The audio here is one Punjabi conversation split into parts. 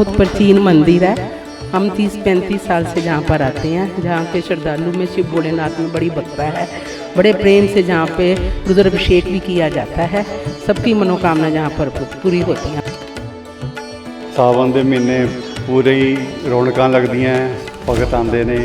बहुत प्राचीन मंदिर है हम तीस पैंतीस साल से जहाँ पर आते हैं जहाँ के श्रद्धालु में शिव भोलेनाथ में बड़ी भक्ता है बड़े प्रेम से जहाँ पे रुद्राभिषेक भी किया जाता है सबकी मनोकामना जहाँ पर पूरी होती हैं ਸਾਵਨ ਦੇ ਮਹੀਨੇ ਪੂਰੇ ਹੀ ਰੌਣਕਾਂ ਲੱਗਦੀਆਂ ਹੈ। ਭਗਤ ਆਉਂਦੇ ਨੇ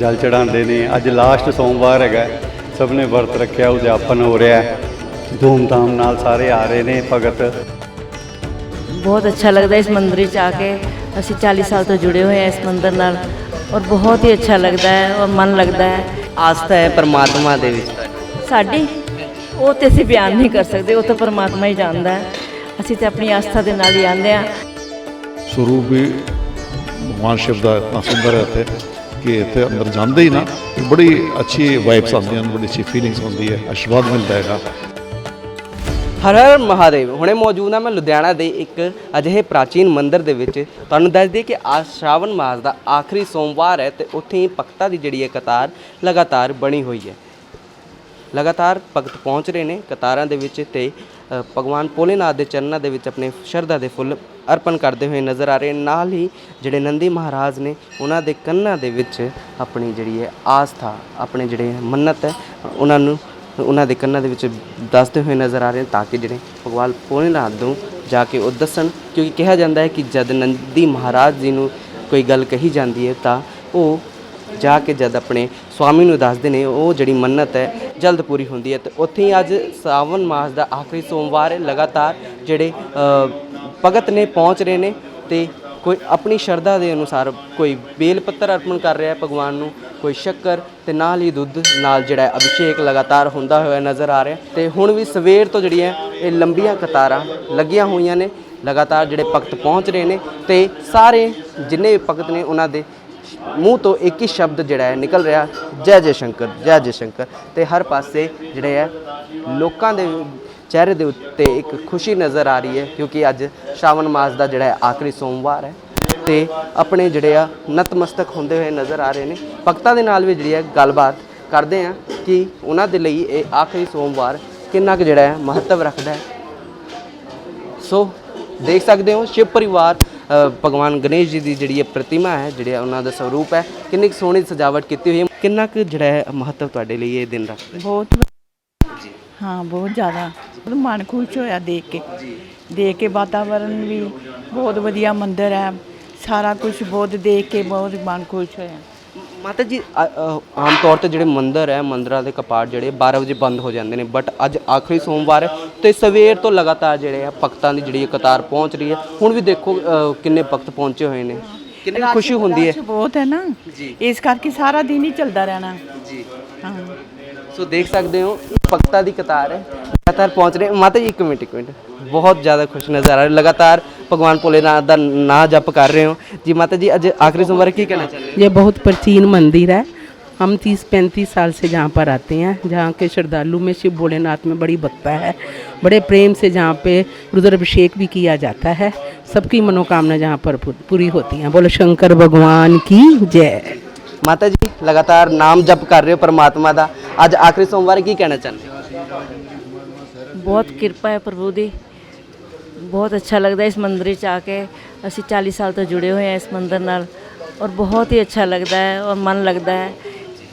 ਜਲ ਚੜਾਉਂਦੇ ਨੇ ਅੱਜ ਲਾਸਟ ਸੋਮਵਾਰ ਹੈਗਾ ਹੈ। ਸਭ ਨੇ ਵਰਤ ਰੱਖਿਆ ਉਦਿਆਪਨ ਹੋ ਰਿਹਾ ਹੈ ਧੂਮਧਾਮ ਨਾਲ ਸਾਰੇ ਆ ਰਹੇ ਨੇ ਭਗਤ ਬਹੁਤ ਅੱਛਾ ਲੱਗਦਾ ਇਸ ਮੰਦਿਰ 'ਚ ਆ ਕੇ। ਅਸੀਂ 40 ਸਾਲ ਤੋਂ ਜੁੜੇ ਹੋਏ ਹਾਂ ਇਸ ਮੰਦਿਰ ਨਾਲ ਔਰ ਬਹੁਤ ਹੀ ਅੱਛਾ ਲੱਗਦਾ ਹੈ ਔਰ ਮਨ ਲੱਗਦਾ ਹੈ। ਆਸਥਾ ਹੈ ਪਰਮਾਤਮਾ ਦੇ ਵਿੱਚ ਸਾਡੀ? ਉਹ ਤੇ ਅਸੀਂ ਬਿਆਨ ਨਹੀਂ ਕਰ ਸਕਦੇ ਉਹ ਤਾਂ ਪਰਮਾਤਮਾ ਹੀ ਜਾਣਦਾ ਹੈ। ਅਸੀਂ ਤੇ ਆਪਣੀ ਆਸਥਾ ਦੇ ਨਾਲ ਹੀ ਆਉਂਦੇ ਹਾਂ। ਸਰੂਪ ਵੀ ਭਗਵਾਨ ਸ਼ਿਵ ਦਾ ਇਤਨਾ ਸੁੰਦਰ ਹੈ ਇੱਥੇ ਕਿ ਇੱਥੇ ਅੰਦਰ ਜਾਂਦੇ ਹੀ ਨਾ ਕਿ ਬੜੀ ਅੱਛੀ ਵਾਈਬਸ ਆਉਂਦੀਆਂ ਨੇ ਬੜੀ ਅੱਛੀ ਫੀਲਿੰਗਸ ਹੁੰਦੀ ਹੈ ਆਸ਼ੀਰਵਾਦ ਮਿਲਦਾ ਹੈਗਾ। ਹਰ ਹਰ ਮਹਾਦੇਵ। ਹੁਣੇ ਮੌਜੂਦ ਹਾਂ ਮੈਂ ਲੁਧਿਆਣਾ ਦੇ ਇੱਕ ਅਜਿਹੇ ਪ੍ਰਾਚੀਨ ਮੰਦਿਰ ਦੇ ਵਿੱਚ। ਤੁਹਾਨੂੰ ਦੱਸ ਦਈਏ ਕਿ ਆ ਸ਼ਰਾਵਣ ਮਾਸ ਦਾ ਆਖਰੀ ਸੋਮਵਾਰ ਹੈ ਤੇ ਉੱਥੇ ਹੀ ਭਗਤਾਂ ਦੀ ਜਿਹੜੀ ਹੈ ਕਤਾਰ ਲਗਾਤਾਰ ਬਣੀ ਹੋਈ ਹੈ। ਲਗਾਤਾਰ ਭਗਤ ਪਹੁੰਚ ਰਹੇ ਨੇ ਕਤਾਰਾਂ ਦੇ ਵਿੱਚ ਤੇ ਅ, ਭਗਵਾਨ ਭੋਲੇਨਾਥ ਦੇ ਚਰਨਾਂ ਦੇ ਵਿੱਚ ਆਪਣੇ ਸ਼ਰਧਾ ਦੇ ਫੁੱਲ ਅਰਪਣ ਕਰਦੇ ਹੋਏ ਨਜ਼ਰ ਆ ਰਹੇ ਨੇ। ਨਾਲ ਹੀ ਜਿਹੜੇ ਨੰਦੀ ਮਹਾਰਾਜ ਨੇ ਉਹਨਾਂ ਦੇ ਕੰਨਾਂ ਦੇ ਵਿੱਚ ਆਪਣੀ ਜਿਹੜੀ ਹੈ ਆਸਥਾ ਆਪਣੇ ਜਿਹੜੇ ਮੰਨਤ ਹੈ ਉਹਨਾਂ ਨੂੰ ਉਹਨਾਂ ਦੇ ਕੰਨਾਂ ਦੇ ਵਿੱਚ ਦੱਸਦੇ ਹੋਏ ਨਜ਼ਰ ਆ ਰਹੇ ਨੇ ਤਾਂ ਕਿ ਜਿਹੜੇ ਭਗਵਾਨ ਭੋਲੇਨਾਥ ਨੂੰ ਜਾ ਕੇ ਉਹ ਦੱਸਣ। ਕਿਉਂਕਿ ਕਿਹਾ ਜਾਂਦਾ ਹੈ ਕਿ ਜਦ ਨੰਦੀ ਮਹਾਰਾਜ ਜੀ ਨੂੰ ਕੋਈ ਗੱਲ ਕਹੀ ਜਾਂਦੀ ਹੈ ਤਾਂ ਉਹ ਜਾ ਕੇ ਜਦ ਆਪਣੇ ਸਵਾਮੀ ਨੂੰ ਦੱਸਦੇ ਨੇ, ਉਹ ਜਿਹੜੀ ਮੰਨਤ ਹੈ, ਜਲਦ ਪੂਰੀ ਹੁੰਦੀ ਹੈ। ਤੇ ਉੱਥੇ ਹੀ ਅੱਜ ਸਾਵਨ ਮਾਸ ਦਾ ਆਖਰੀ ਸੋਮਵਾਰ ਹੈ। ਲਗਾਤਾਰ ਜਿਹੜੇ ਭਗਤ ਨੇ ਪਹੁੰਚ ਰਹੇ ਨੇ ਤੇ ਕੋਈ ਆਪਣੀ ਸ਼ਰਧਾ ਦੇ ਅਨੁਸਾਰ ਕੋਈ ਬੇਲ ਪੱਤਰ ਅਰਪਣ ਕਰ ਰਿਹਾ ਹੈ ਭਗਵਾਨ ਨੂੰ, ਕੋਈ ਸ਼ੱਕਰ ਤੇ ਨਾਲ ਹੀ ਦੁੱਧ, ਨਾਲ ਜਿਹੜਾ ਅਭਿਸ਼ੇਕ ਲਗਾਤਾਰ ਹੁੰਦਾ ਹੋਇਆ ਨਜ਼ਰ ਆ ਰਿਹਾ ਤੇ ਹੁਣ ਵੀ ਸਵੇਰ ਤੋਂ ਜਿਹੜੀਆਂ ਇਹ ਲੰਬੀਆਂ ਕਤਾਰਾਂ ਲੱਗੀਆਂ ਹੋਈਆਂ ਨੇ, ਲਗਾਤਾਰ ਜਿਹੜੇ ਭਗਤ ਪਹੁੰਚ ਰਹੇ ਨੇ ਤੇ ਸਾਰੇ ਜਿੰਨੇ ਵੀ ਭਗਤ ਨੇ ਉਹਨਾਂ ਦੇ ਮੂੰਹ ਤੋਂ ਇੱਕ ਹੀ ਸ਼ਬਦ ਜਿਹੜਾ ਹੈ ਨਿਕਲ ਰਿਹਾ, ਜੈ ਜੈ ਸ਼ੰਕਰ, ਜੈ ਜੈ ਸ਼ੰਕਰ। ਤੇ ਹਰ ਪਾਸੇ ਜਿਹੜੇ ਹੈ ਲੋਕਾਂ ਦੇ ਚਿਹਰੇ ਦੇ ਉੱਤੇ ਇੱਕ ਖੁਸ਼ੀ ਨਜ਼ਰ ਆ ਰਹੀ ਹੈ, ਕਿਉਂਕਿ ਅੱਜ ਸ਼ਾਵਨ ਮਾਸ ਦਾ ਜਿਹੜਾ ਆਖਰੀ ਸੋਮਵਾਰ ਹੈ ਤੇ ਆਪਣੇ ਜਿਹੜੇ ਆ ਨਤਮਸਤਕ ਹੁੰਦੇ ਹੋਏ ਨਜ਼ਰ ਆ ਰਹੇ ਨੇ। ਭਗਤਾਂ ਦੇ ਨਾਲ ਵੀ ਜਿਹੜੀ ਹੈ ਗੱਲਬਾਤ ਕਰਦੇ ਆ ਕਿ ਉਹਨਾਂ ਦੇ ਲਈ ਇਹ ਆਖਰੀ ਸੋਮਵਾਰ ਕਿੰਨਾ ਕੁ ਜਿਹੜਾ ਹੈ ਮਹੱਤਵ ਰੱਖਦਾ ਹੈ। ਸੋ ਦੇਖ ਸਕਦੇ ਹੋ, ਸ਼ਿਵ ਪਰਿਵਾਰ ਭਗਵਾਨ ਗਣੇਸ਼ ਜੀ ਦੀ ਜਿਹੜੀ ਇਹ ਪ੍ਰਤਿਮਾ ਹੈ, ਜਿਹੜੀ ਉਹਨਾਂ ਦਾ ਸਰੂਪ ਹੈ, ਕਿੰਨੀ ਕੁ ਸੋਹਣੀ ਸਜਾਵਟ ਕੀਤੀ ਹੋਈ ਹੈ, ਕਿੰਨਾ ਕੁ ਜਿਹੜਾ ਹੈ ਮਹੱਤਵ ਤੁਹਾਡੇ ਲਈ ਇਹ ਦਿਨ ਰੱਖਦਾ ਬਹੁਤ ਹਾਂ ਬਹੁਤ ਜ਼ਿਆਦਾ। ਮਤਲਬ ਮਨ ਖੁਸ਼ ਹੋਇਆ ਦੇਖ ਕੇ। ਦੇਖ ਕੇ ਵਾਤਾਵਰਨ ਵੀ ਬਹੁਤ ਵਧੀਆ ਮੰਦਿਰ ਹੈ। ਸਾਰਾ ਕੁਝ ਬਹੁਤ ਦੇਖ ਕੇ ਬਹੁਤ ਮਨ ਖੁਸ਼ ਹੋਇਆ। ਮਾਤਾ ਜੀ ਅ- ਅ, ਆਮ ਤੌਰ ਤੇ ਜਿਹੜੇ ਮੰਦਿਰ ਹੈ ਮੰਦਿਰਾਂ ਦੇ ਕਪਾਟ ਜਿਹੜੇ 12 ਵਜੇ ਬੰਦ ਹੋ ਜਾਂਦੇ ਨੇ ਬਟ ਅੱਜ ਆਖਰੀ ਸੋਮਵਾਰ ਹੈ ਤੇ ਸਵੇਰ ਤੋਂ ਲਗਾਤਾਰ ਜਿਹੜੇ ਆ ਭਗਤਾਂ ਦੀ ਜਿਹੜੀ ਇਹ ਕਤਾਰ ਪਹੁੰਚ ਰਹੀ ਹੈ। ਹੁਣ ਵੀ ਦੇਖੋ ਅ, ਕਿੰਨੇ ਭਗਤ ਪਹੁੰਚੇ ਹੋਏ ਨੇ। ਕਿੰਨੀ ਖੁਸ਼ੀ ਹੁੰਦੀ ਹੈ। ਰਸ਼ ਬਹੁਤ ਹੈ ਨਾ। ਇਸ ਕਰਕੇ ਸਾਰਾ ਦਿਨ ਹੀ ਚੱਲਦਾ ਰਹਿਣਾ। ਜੀ। ਹਾਂ। ਸੋ ਦੇਖ ਸਕਦੇ ਹੋ ਇਹ ਭਗਤਾਂ ਦੀ ਕਤਾਰ ਹੈ ਲਗਾਤਾਰ ਪਹੁੰਚ ਰਹੇ ਮਾਤਾ ਜੀ ਇੱਕ ਮਿੰਟ ਇੱਕ ਮਿੰਟ ਬਹੁਤ ਜ਼ਿਆਦਾ ਖੁਸ਼ ਨਜ਼ਰ ਆ ਰਹੇ ਲਗਾਤਾਰ ਭਗਵਾਨ ਭੋਲੇਨਾਥ ਦਾ ਨਾਂ ਜਪ ਕਰ ਰਹੇ ਹੋ ਜੀ ਮਾਤਾ ਜੀ ਅੱਜ ਆਖਰੀ ਸੋਮਵਾਰ ਕੀ ਕਹਿਣਾ ਚਾਹੁੰਦੇ ਹੋ ये बहुत प्राचीन मंदिर है हम तीस पैंतीस साल से जहाँ पर आते हैं जहाँ के श्रद्धालु में शिव भोलेनाथ में बड़ी भक्ता है बड़े प्रेम से जहाँ पे रुद्राभिषेक भी किया जाता है सबकी मनोकामना जहाँ पर पू- पूरी होती हैं बोलो शंकर भगवान की जय ਮਾਤਾ ਜੀ ਲਗਾਤਾਰ ਨਾਮ ਜਪ ਕਰ ਰਹੇ ਹੋ ਪਰਮਾਤਮਾ ਦਾ। ਅੱਜ ਆਖਰੀ ਸੋਮਵਾਰ ਕੀ ਕਹਿਣਾ ਚਾਹੁੰਦੇ ਹੋ? ਬਹੁਤ ਕਿਰਪਾ ਹੈ ਪ੍ਰਭੂ ਦੀ। ਬਹੁਤ ਅੱਛਾ ਲੱਗਦਾ ਇਸ ਮੰਦਿਰ 'ਚ ਆ ਕੇ। ਅਸੀਂ 40 ਸਾਲ ਤੋਂ ਜੁੜੇ ਹੋਏ ਹਾਂ ਇਸ ਮੰਦਿਰ ਨਾਲ ਔਰ ਬਹੁਤ ਹੀ ਅੱਛਾ ਲੱਗਦਾ ਹੈ ਔਰ ਮਨ ਲੱਗਦਾ ਹੈ।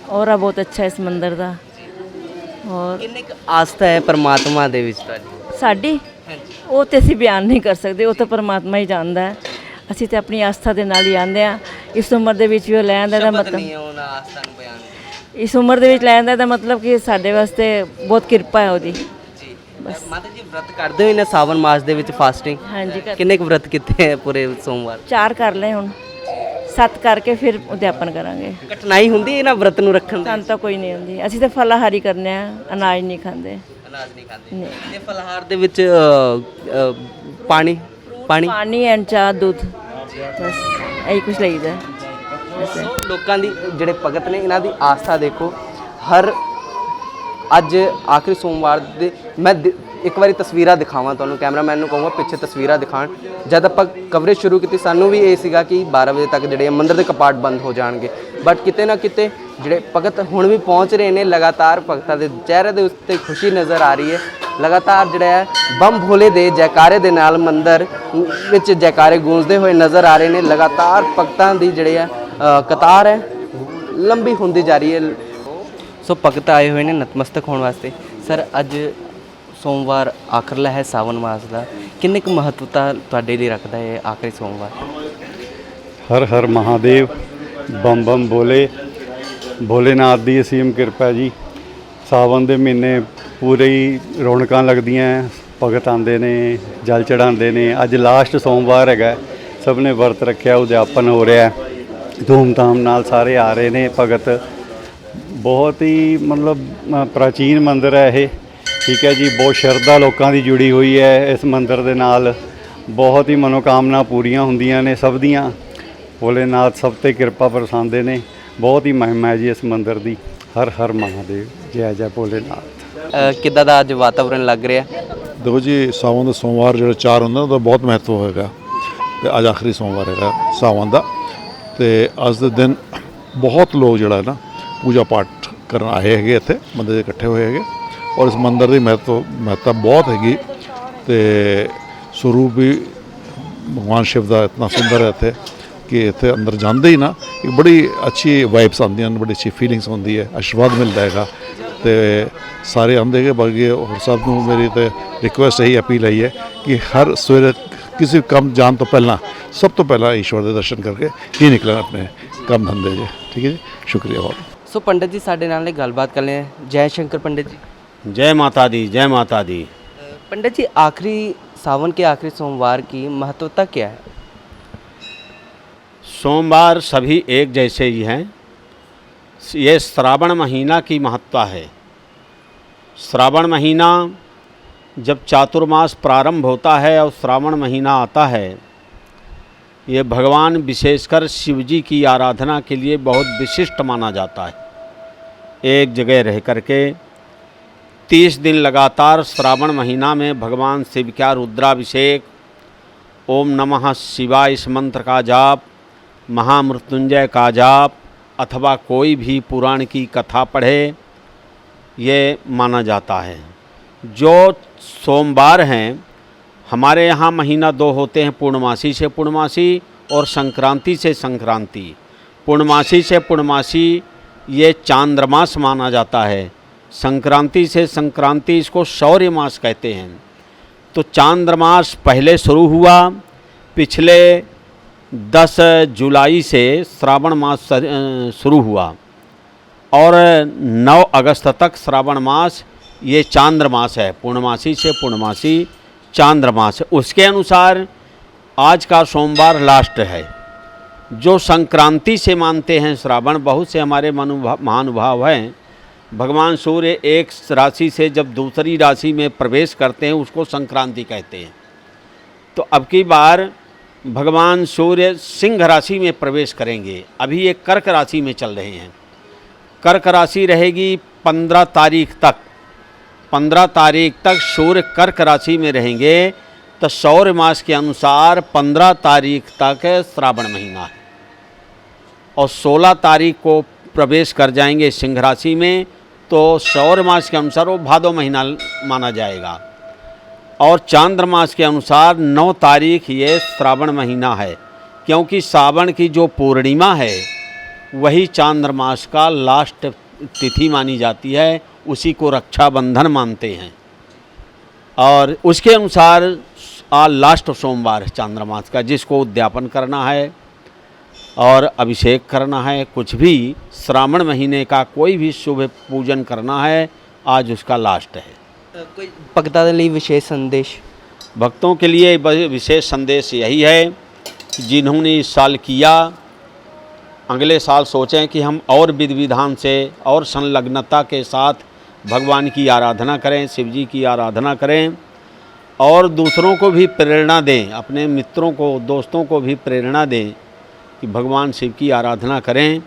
ਔਰਾ ਬਹੁਤ ਅੱਛਾ ਇਸ ਮੰਦਿਰ ਦਾ। ਔਰ ਕਿੰਨੀ ਕੁ ਆਸਥਾ ਹੈ ਪਰਮਾਤਮਾ ਦੇ ਵਿੱਚ ਤੁਹਾਡੀ? ਸਾਡੀ? ਉਹ ਤੇ ਅਸੀਂ ਬਿਆਨ ਨਹੀਂ ਕਰ ਸਕਦੇ ਉਹ ਤਾਂ ਪਰਮਾਤਮਾ ਹੀ ਜਾਣਦਾ ਹੈ। ਅਸੀਂ ਤੇ ਆਪਣੀ ਆਸਥਾ ਦੇ ਨਾਲ ਹੀ ਆਂਦੇ ਆ ਇਸ ਉਮਰ ਦੇ ਵਿੱਚ ਵੀ ਉਹ ਲੈ ਆਂਦਾ ਦਾ ਮਤਲਬ ਨਹੀਂ ਉਹਨਾਂ ਆਸਥਾ ਨੂੰ ਬਿਆਨ ਇਸ ਉਮਰ ਦੇ ਵਿੱਚ ਲੈ ਆਂਦਾ ਦਾ ਮਤਲਬ ਕਿ ਸਾਡੇ ਵਾਸਤੇ ਬਹੁਤ ਕਿਰਪਾ ਹੈ ਉਹਦੀ। ਜੀ। ਮਾਤਾ ਜੀ ਵਰਤ ਕਰਦੇ ਹੋ ਇਹਨਾਂ ਸਾਵਨ ਮਾਸ ਦੇ ਵਿੱਚ ਫਾਸਟਿੰਗ ਹਾਂਜੀ ਕਰ ਕਿੰਨੇ ਕੁ ਵਰਤ ਕੀਤੇ ਹੈ ਪੂਰੇ ਸੋਮਵਾਰ? ਚਾਰ ਕਰ ਲਏ ਹੁਣ। ਸੱਤ ਕਰਕੇ ਫਿਰ ਉਦਿਆਪਨ ਕਰਾਂਗੇ। ਕਠਿਨਾਈ ਹੁੰਦੀ ਹੈ ਇਹਨਾਂ ਵਰਤ ਨੂੰ ਰੱਖਣ ਦੀ? ਸਾਨੂੰ ਤਾਂ ਕੋਈ ਨਹੀਂ ਹੁੰਦੀ ਅਸੀਂ ਤਾਂ ਫਲਾਹਾਰੀ ਕਰਨੇ ਆ ਅਨਾਜ ਨਹੀਂ ਖਾਂਦੇ। ਅਨਾਜ ਨਹੀਂ ਖਾਂਦੇ। ਤੇ ਫਲਹਾਰ ਦੇ ਵਿੱਚ ਅ, ਅ, ਪਾਣੀ? ਪਾਣੀ? ਪਾਣੀ ਐਂਡ ਚਾਹ ਦੁੱਧ। ਬਸ ਇਹੀ ਕੁਝ ਲਈਦਾ। ਬਸ ਸੋ ਲੋਕਾਂ ਦੀ ਜਿਹੜੇ ਭਗਤ ਨੇ ਇਹਨਾਂ ਦੀ ਆਸਥਾ ਦੇਖੋ ਹਰ ਅੱਜ ਆਖਰੀ ਸੋਮਵਾਰ ਦੇ ਮੈਂ ਦਿ- ਇੱਕ ਵਾਰੀ ਤਸਵੀਰਾਂ ਦਿਖਾਵਾਂ ਤੁਹਾਨੂੰ ਕੈਮਰਾਮੈਨ ਨੂੰ ਕਹੂੰਗਾ ਪਿੱਛੇ ਤਸਵੀਰਾਂ ਦਿਖਾਣ ਜਦ ਆਪਾਂ ਕਵਰੇਜ ਸ਼ੁਰੂ ਕੀਤੀ ਸਾਨੂੰ ਵੀ ਇਹ ਸੀਗਾ ਕਿ 12 ਵਜੇ ਤੱਕ ਜਿਹੜੇ ਆ ਮੰਦਿਰ ਦੇ ਕਪਾਟ ਬੰਦ ਹੋ ਜਾਣਗੇ। ਬਟ ਕਿਤੇ ਨਾ ਕਿਤੇ ਜਿਹੜੇ ਭਗਤ ਹੁਣ ਵੀ ਪਹੁੰਚ ਰਹੇ ਨੇ, ਲਗਾਤਾਰ ਭਗਤਾਂ ਦੇ ਚਿਹਰੇ ਦੇ ਉੱਤੇ ਖੁਸ਼ੀ ਨਜ਼ਰ ਆ ਰਹੀ ਹੈ। ਲਗਾਤਾਰ ਜਿਹੜਾ ਹੈ ਬੰਮ ਭੋਲੇ ਦੇ, ਜੈਕਾਰੇ ਦੇ ਨਾਲ ਮੰਦਰ ਵਿੱਚ ਜੈਕਾਰੇ ਗੂੰਜਦੇ ਹੋਏ ਨਜ਼ਰ ਆ ਰਹੇ ਨੇ। ਲਗਾਤਾਰ ਭਗਤਾਂ ਦੀ ਜਿਹੜੇ ਆ ਕਤਾਰ ਹੈ, ਲੰਬੀ ਹੁੰਦੀ ਜਾ ਰਹੀ ਹੈ। ਸੋ ਭਗਤ ਆਏ ਹੋਏ ਨੇ ਨਤਮਸਤਕ ਹੋਣ ਵਾਸਤੇ। ਸਰ, ਅੱਜ ਸੋਮਵਾਰ ਆਖਰਲਾ ਹੈ ਸਾਵਨ ਮਾਸ ਦਾ ਕਿੰਨੇ ਕੁ ਮਹੱਤਵਤਾ ਤੁਹਾਡੇ ਲਈ ਰੱਖਦਾ ਹੈ ਆਖਰੀ ਸੋਮਵਾਰ? ਹਰ ਹਰ ਮਹਾਦੇਵ ਬੰਮ ਬੰਮ ਬੋਲੇ। ਭੋਲੇਨਾਥ ਦੀ ਅਸੀਮ ਕਿਰਪਾ ਜੀ। ਸਾਵਨ ਦੇ ਮਹੀਨੇ ਪੂਰੇ ਹੀ ਰੌਣਕਾਂ ਲੱਗਦੀਆਂ ਭਗਤ ਆਉਂਦੇ ਨੇ, ਜਲ ਚੜਾਉਂਦੇ ਨੇ। ਅੱਜ ਲਾਸਟ ਸੋਮਵਾਰ ਹੈਗਾ ਸਭ ਨੇ ਵਰਤ ਰੱਖਿਆ ਉਦਿਆਪਨ ਹੋ ਰਿਹਾ ਧੂਮਧਾਮ ਨਾਲ ਸਾਰੇ ਆ ਰਹੇ ਨੇ ਭਗਤ। ਬਹੁਤ ਹੀ ਮਤਲਬ ਪ੍ਰਾਚੀਨ ਮੰਦਿਰ ਹੈ ਇਹ। ਠੀਕ ਹੈ ਜੀ, ਬਹੁਤ ਸ਼ਰਧਾ ਲੋਕਾਂ ਦੀ ਜੁੜੀ ਹੋਈ ਹੈ ਇਸ ਮੰਦਿਰ ਦੇ ਨਾਲ। ਬਹੁਤ ਹੀ ਮਨੋਕਾਮਨਾ ਪੂਰੀਆਂ ਹੁੰਦੀਆਂ ਨੇ ਸਭ ਦੀਆਂ। ਭੋਲੇਨਾਥ ਸਭ ਤੇ ਕਿਰਪਾ ਬਰਸਾਉਂਦੇ ਨੇ। ਬਹੁਤ ਹੀ ਮਹਿਮਾ ਹੈ ਜੀ ਇਸ ਮੰਦਿਰ ਦੀ। ਹਰ ਹਰ ਮਹਾਦੇਵ। ਜੈ ਜੈ ਭੋਲੇਨਾਥ। ਕਿੱਦਾਂ ਦਾ ਅੱਜ ਵਾਤਾਵਰਣ ਲੱਗ ਰਿਹਾ? ਦੇਖੋ ਜੀ ਸਾਵਨ ਦਾ ਸੋਮਵਾਰ ਜਿਹੜਾ ਚਾਰ ਹੁੰਦਾ ਉਹਦਾ ਬਹੁਤ ਮਹੱਤਵ ਹੋਏਗਾ ਤੇ ਅੱਜ ਆਖਰੀ ਸੋਮਵਾਰ ਹੈਗਾ ਸਾਵਨ ਦਾ। ਤੇ ਅੱਜ ਦੇ ਦਿਨ ਬਹੁਤ ਲੋਕ ਜਿਹੜਾ ਹੈ ਨਾ ਪੂਜਾ ਪਾਠ ਕਰਨ ਆਏ ਹੈਗੇ ਇੱਥੇ ਮੰਦਿਰ 'ਚ ਇਕੱਠੇ ਹੋਏ ਹੈਗੇ। ਔਰ ਇਸ ਮੰਦਿਰ ਦੀ ਮਹੱਤਵ ਮਹੱਤਤਾ ਬਹੁਤ ਹੈਗੀ। ਤੇ ਸਰੂਪ ਵੀ ਭਗਵਾਨ ਸ਼ਿਵ ਦਾ ਇਤਨਾ ਸੁੰਦਰ ਹੈ ਇੱਥੇ। ਕਿ ਇੱਥੇ ਅੰਦਰ ਜਾਂਦੇ ਹੀ ਨਾ ਇੱਕ ਬੜੀ ਅੱਛੀ ਵਾਈਬਸ ਆਉਂਦੀਆਂ ਨੇ ਬੜੀ ਅੱਛੀ ਫੀਲਿੰਗਸ ਹੁੰਦੀ ਹੈ ਆਸ਼ੀਰਵਾਦ ਮਿਲਦਾ ਹੈਗਾ ਤੇ ਸਾਰੇ ਆਉਂਦੇ ਹੈਗੇ ਬਾਕੀ ਹੋਰ ਸਭ ਨੂੰ ਮੇਰੀ ਤੇ ਰਿਕੁਐਸਟ ਇਹੀ ਅਪੀਲ ਹੈ ਕਿ ਹਰ ਸਵੇਰੇ ਕਿਸੇ ਕੰਮ ਜਾਣ ਤੋਂ ਪਹਿਲਾਂ ਸਭ ਤੋਂ ਪਹਿਲਾਂ ਈਸ਼ਵਰ ਦੇ ਦਰਸ਼ਨ ਕਰਕੇ ਹੀ ਨਿਕਲਣਾ ਆਪਣੇ ਕੰਮ ਧੰਦੇ 'ਚ ਠੀਕ ਹੈ ਜੀ ਸ਼ੁਕਰੀਆ ਬਹੁਤ ਸੋ ਪੰਡਤ ਜੀ ਸਾਡੇ ਨਾਲ ਇੱਕ ਗੱਲਬਾਤ ਕਰ ਰਹੇ ਹੈ ਜੈ ਸ਼ੰਕਰ पंडित जी जय माता दी जय माता दी पंडित जी आखिरी सावन के आखिरी सोमवार की महत्वता क्या है सोमवार सभी एक जैसे ही हैं। ये श्रावण महीना की महत्ता है। श्रावण महीना जब चातुर्मास प्रारंभ होता है और श्रावण महीना आता है, ये भगवान विशेषकर शिव जी की आराधना के लिए बहुत विशिष्ट माना जाता है। एक जगह रह करके तीस दिन लगातार श्रावण महीना में भगवान शिव का रुद्राभिषेक, ओम नमः शिवाय इस मंत्र का जाप महामृत्युंजय का जाप अथवा कोई भी पुराण की कथा पढ़े, ये माना जाता है। जो सोमवार हैं, हमारे यहाँ महीना दो होते हैं, पूर्णमासी से पूर्णमासी और संक्रांति से संक्रांति। पूर्णमासी से पूर्णमासी, ये चांद्रमास माना जाता है। संक्रांति से संक्रांति इसको शौर्य मास कहते हैं। तो चांद्रमास पहले शुरू हुआ, पिछले 10 जुलाई से श्रावण मास शुरू हुआ और 9 अगस्त तक श्रावण मास, ये चांद्र मास है, पूर्णमासी से पूर्णमासी चांद्र मास। उसके अनुसार आज का सोमवार लास्ट है। जो संक्रांति से मानते हैं श्रावण, बहुत से हमारे मनुभा, महानुभाव हैं। भगवान सूर्य एक राशि से जब दूसरी राशि में प्रवेश करते हैं, उसको संक्रांति कहते हैं। तो अब की बार भगवान सूर्य सिंह राशि में प्रवेश करेंगे। अभी ये कर्क राशि में चल रहे हैं। कर्क राशि रहेगी पंद्रह तारीख तक। पंद्रह तारीख तक सूर्य कर्क राशि में रहेंगे। तो सौर मास के अनुसार पंद्रह तारीख तक श्रावण महीना है। और सोलह तारीख को प्रवेश कर जाएँगे सिंह राशि में तो सौर मास के अनुसार वो भादो महीना माना जाएगा। और चांद्रमास के अनुसार 9 तारीख ये श्रावण महीना है, क्योंकि सावन की जो पूर्णिमा है, वही चांद्रमास का लास्ट तिथि मानी जाती है, उसी को रक्षाबंधन मानते हैं। और उसके अनुसार आज लास्ट सोमवार है चांद्रमास का, जिसको उद्यापन करना है और अभिषेक करना है, कुछ भी श्रावण महीने का कोई भी शुभ पूजन करना है, आज उसका लास्ट है। कोई भगता के लिए विशेष संदेश? भक्तों के लिए विशेष संदेश यही है कि जिन्होंने इस साल किया, अगले साल सोचें कि हम और विधि विधान से और संलग्नता के साथ भगवान की आराधना करें, शिव जी की आराधना करें और दूसरों को भी प्रेरणा दें, अपने मित्रों को, दोस्तों को भी प्रेरणा दें कि भगवान शिव की आराधना करें।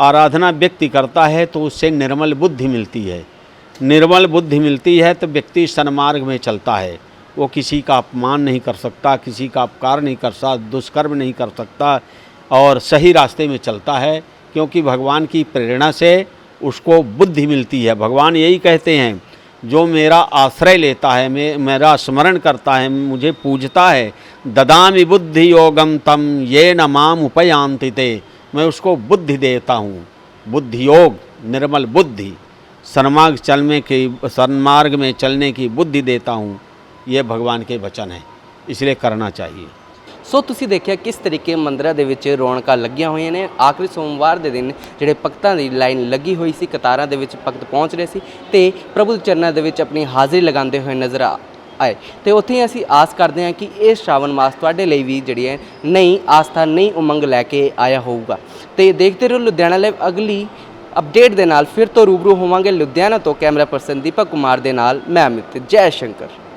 आराधना व्यक्ति करता है तो उससे निर्मल बुद्धि मिलती है। निर्मल बुद्धि मिलती है तो व्यक्ति सन्मार्ग में चलता है। वो किसी का अपमान नहीं कर सकता, किसी का अपकार नहीं कर सकता दुष्कर्म नहीं कर सकता और सही रास्ते में चलता है, क्योंकि भगवान की प्रेरणा से उसको बुद्धि मिलती है। भगवान यही कहते हैं, जो मेरा आश्रय लेता है, मे, मेरा स्मरण करता है, मुझे पूजता है, ददामि बुद्धि योगम तम, ये न माम उपयांति मैं उसको बुद्धि देता हूँ। बुद्धि योग, निर्मल बुद्धि। सन्मार्ग चलने की सन्मार्ग में चलने की बुद्धि देता हूँ ये भगवान के वचन है इसलिए करना चाहिए ਸੋ ਤੁਸੀਂ ਦੇਖਿਆ ਕਿਸ ਤਰੀਕੇ ਮੰਦਰਾਂ ਦੇ ਵਿੱਚ ਰੌਣਕਾਂ ਲੱਗੀਆਂ ਹੋਈਆਂ ਨੇ ਆਖਰੀ ਸੋਮਵਾਰ ਦੇ ਦਿਨ ਜਿਹੜੇ ਭਗਤਾਂ ਦੀ ਲਾਈਨ ਲੱਗੀ ਹੋਈ ਸੀ ਕਤਾਰਾਂ ਦੇ ਵਿੱਚ ਭਗਤ ਪਹੁੰਚ ਰਹੇ ਸੀ ਤੇ ਪ੍ਰਭੂ ਦੇ ਚਰਨਾਂ ਦੇ ਵਿੱਚ ਆਪਣੀ ਹਾਜ਼ਰੀ ਲਗਾਉਂਦੇ ਹੋਏ ਨਜ਼ਰ ਆ- ਆਏ ਤੇ ਉੱਥੇ ਹੀ ਅਸੀਂ ਆਸ ਕਰਦੇ ਹਾਂ ਕਿ ਇਹ ਸ਼ਰਾਵਣ ਮਾਸ ਤੁਹਾਡੇ ਲਈ ਵੀ ਜਿਹੜੀ ਹੈ ਨਈ ਆਸਥਾ ਨਈ ਉਮੰਗ ਲੈ ਕੇ ਆਇਆ ਹੋਊਗਾ ਤੇ ਦੇਖਦੇ ਰਹੋ ਲੁਧਿਆਣਾ ਲਾਈਵ ਅਗਲੀ ਅਪਡੇਟ ਦੇ ਨਾਲ ਫਿਰ ਤੋਂ ਰੂਬਰੂ ਹੋਵਾਂਗੇ ਲੁਧਿਆਣਾ ਤੋਂ ਕੈਮਰਾ ਪਰਸਨ ਦੀਪਕ ਕੁਮਾਰ ਦੇ ਨਾਲ, ਮੈਂ ਅਮਿਤ, ਜੈ ਸ਼ੰਕਰ।